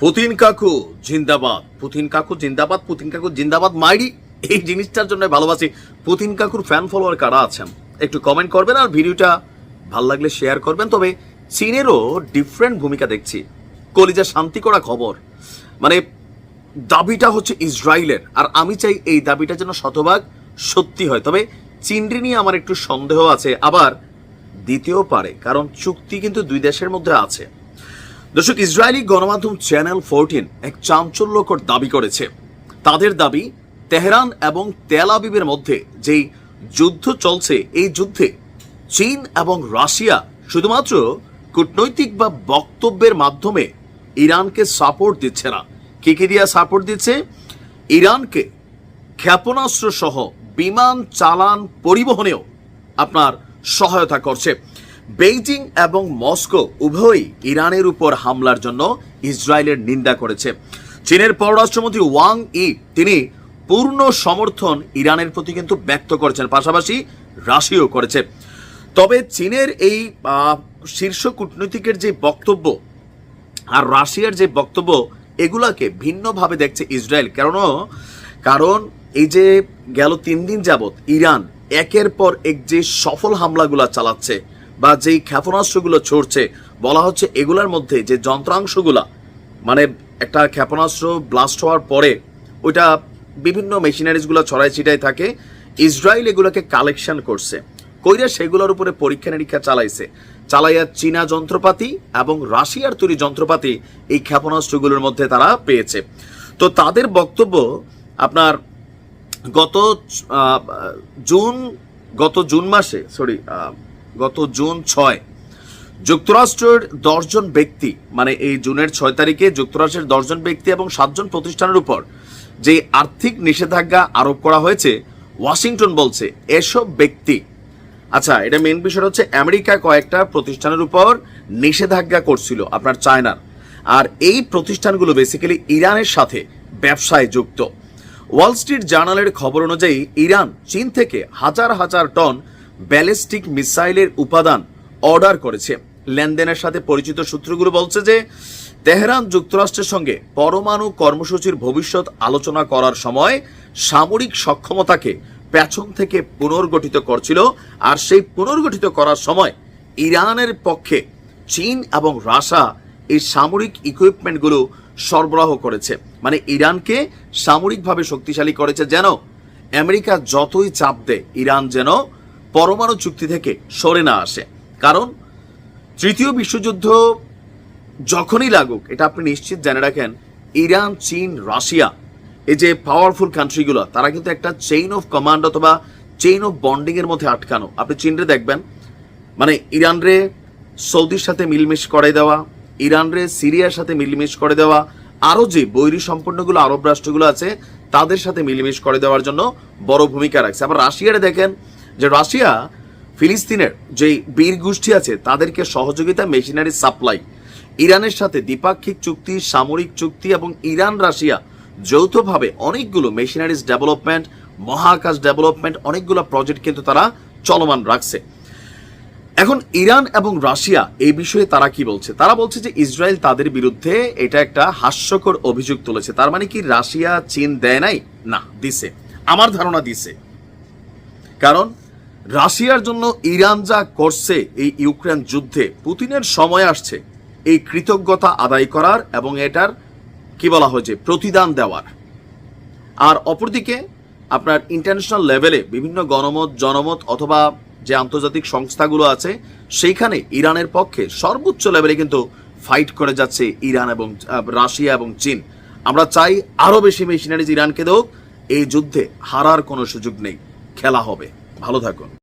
Putin কাকু, জিন্দাবাদ। Putin কাকু, জিন্দাবাদ, পুতিন কাকু, জিন্দাবাদ, মাইরি। এই জিনিসটার জন্য ভালোবাসি। পুতিন কাকুর ফ্যান ফলোয়ার কারা আছেন? একটু কমেন্ট করবেন আর ভিডিওটা ভালো লাগলে শেয়ার করবেন। তবে চীনেরও ডিফারেন্ট ভূমিকা দেখছি। কলিজা শান্তি করা খবর। মানে দাবিটা হচ্ছে ইসরায়েলের। আর আমি চাই এই দাবিটা যেন শতভাগ সত্যি হয়। তবে চিনরি নিয়ে আমার একটু সন্দেহ আছে। আবার দিতেও পারে, কারণ চুক্তি কিন্তু দুই দেশের মধ্যে আছে। দর্শক, ইসরায়েলি গণমাধ্যম চ্যানেল ফোরটিন এক চাঞ্চল্যকর দাবি করেছে। তাদের দাবি, তেহরান এবং তেল আবিবের মধ্যে যেই যুদ্ধ চলছে, এই যুদ্ধে চীন এবং রাশিয়া শুধুমাত্র কূটনৈতিক বা বক্তব্যের মাধ্যমে ইরানকে সাপোর্ট দিচ্ছে না। কি কি দিয়া সাপোর্ট দিচ্ছে? ইরানকে ক্ষেপণাস্ত্র সহ বিমান চালান পরিবহনেও আপনার সহায়তা করছে। বেইজিং এবং মস্কো উভয়ই ইরানের উপর হামলার জন্য ইসরায়েলের নিন্দা করেছে। চীনের পররাষ্ট্রমন্ত্রী ওয়াং ই তিনি পূর্ণ সমর্থন ইরানের প্রতি কিন্তু ব্যক্ত করেছেন, পাশাপাশি রাশিও করেছে। তবে চীনের এই শীর্ষ কূটনীতিকের যে বক্তব্য আর রাশিয়ার যে বক্তব্য, এগুলাকে ভিন্নভাবে দেখছে ইসরায়েল। কারণ কারণ এই যে গেল তিন দিন যাবত ইরান একের পর এক যে সফল হামলাগুলো চালাচ্ছে বা যেই ক্ষেপণাস্ত্রগুলো ছড়ছে, বলা হচ্ছে এগুলার মধ্যে যে যন্ত্রাংশগুলা মানে একটা ক্ষেপণাস্ত্র ব্লাস্ট হওয়ার পরে ওইটা বিভিন্ন মেশিনারিজগুলো ছড়াই ছিটাই থাকে, ইসরায়েল এগুলোকে কালেকশন করছে। কইরা সেগুলোর উপরে পরীক্ষা নিরীক্ষা চালাইছে। চালাইয়া চীনা যন্ত্রপাতি এবং রাশিয়ার তৈরি যন্ত্রপাতি এই ক্ষেপণাস্ত্রগুলোর মধ্যে তারা পেয়েছে। তো তাদের বক্তব্য আপনার গত জুন গত জুন মাসে সরি গত জুন ছয়। যুক্তরাষ্ট্রের দশজন ব্যক্তি মানে এই জুনের ছয় তারিখে যুক্তরাষ্ট্রের দশজন ব্যক্তি এবং সাতজন প্রতিষ্ঠানের উপর যে আর্থিক নিষেধাজ্ঞা আরোপ করা হয়েছে, ওয়াশিংটন বলছে এসব ব্যক্তি আচ্ছা এটা মেন বিষয় হচ্ছে আমেরিকা কয়েকটা প্রতিষ্ঠানের উপর নিষেধাজ্ঞা করছিল আপনার চায়নার। আর এই প্রতিষ্ঠানগুলো বেসিক্যালি ইরানের সাথে ব্যবসায় যুক্ত। ওয়াল স্ট্রিট জার্নালের খবর অনুযায়ী ইরান চীন থেকে হাজার হাজার টন ব্যালিস্টিক মিসাইলের উপাদান অর্ডার করেছে। লেনদেনের সাথে পরিচিত সূত্রগুলো বলছে যে, তেহরান যুক্তরাষ্ট্রের সঙ্গে পরমাণু কর্মসূচির ভবিষ্যৎ আলোচনা করার সময় সামরিক সক্ষমতাকে পেছন থেকে পুনর্গঠিত করছিল আর সেই পুনর্গঠিত করার সময় ইরানের পক্ষে চীন এবং রাশা এই সামরিক ইকুইপমেন্টগুলো সরবরাহ করেছে। মানে ইরানকে সামরিকভাবে শক্তিশালী করেছে যেন আমেরিকা যতই চাপ দেয়, ইরান যেন পরমাণু চুক্তি থেকে সরে না আসে। কারণ তৃতীয় বিশ্বযুদ্ধ যখনই লাগুক, এটা আপনি নিশ্চিত জেনে রাখেন, ইরান, চীন, রাশিয়া, এই যে পাওয়ারফুল কান্ট্রিগুলো তারা কিন্তু একটা চেইন অফ কমান্ড অথবা চেইন অফ বন্ডিং এর মধ্যে আটকানো। আপনি চীনরে দেখবেন মানে ইরানরে সৌদির সাথে মিলমিশ করে দেওয়া, ইরানরে সিরিয়ার সাথে মিলমিশ করে দেওয়া, আরও যে বৈরী সম্পন্নগুলো, আরব রাষ্ট্রগুলো আছে, তাদের সাথে মিলমিশ করে দেওয়ার জন্য বড় ভূমিকা রাখছে। আবার রাশিয়ারে দেখেন যে রাশিয়া, ফিলিস্তিনের যে বীর গোষ্ঠী আছে, তাদেরকে সহযোগিতা মেশিনারি সাপ্লাই ইরানের সাথে দ্বিপাক্ষিক চুক্তি, সামরিক চুক্তি এবং ইরান, রাশিয়া যৌথভাবে অনেকগুলো মেশিনারিজ ডেভেলপমেন্ট মহাকাশ ডেভেলপমেন্ট অনেকগুলো প্রজেক্ট কিন্তু তারা চলমান রাখছে। এখন ইরান এবং রাশিয়া এই বিষয়ে তারা কি বলছে? তারা বলছে যে ইসরায়েল তাদের বিরুদ্ধে এটা একটা হাস্যকর অভিযোগ তুলেছে। তার মানে কি রাশিয়া চীন দেয় নাই? না, দিছে। আমার ধারণা দিছে। কারণ রাশিয়ার জন্য ইরান যা করছে এই ইউক্রেন যুদ্ধে পুতিনের সময় আসছে। এই কৃতজ্ঞতা আদায় করার এবং এটার, কি বলা হয়েছে, প্রতিদান দেওয়ার। আর অপরদিকে, আপনার ইন্টারন্যাশনাল লেভেলে বিভিন্ন গণমত, জনমত অথবা যে আন্তর্জাতিক সংস্থাগুলো আছে, সেইখানে ইরানের পক্ষে সর্বোচ্চ লেভেলে কিন্তু ফাইট করে যাচ্ছে ইরান এবং রাশিয়া এবং চীন। আমরা চাই আরও বেশি মেশিনারিজ ইরানকে দেওক এই যুদ্ধে হারার কোনো সুযোগ নেই। খেলা হবে। ভালো থাকুন।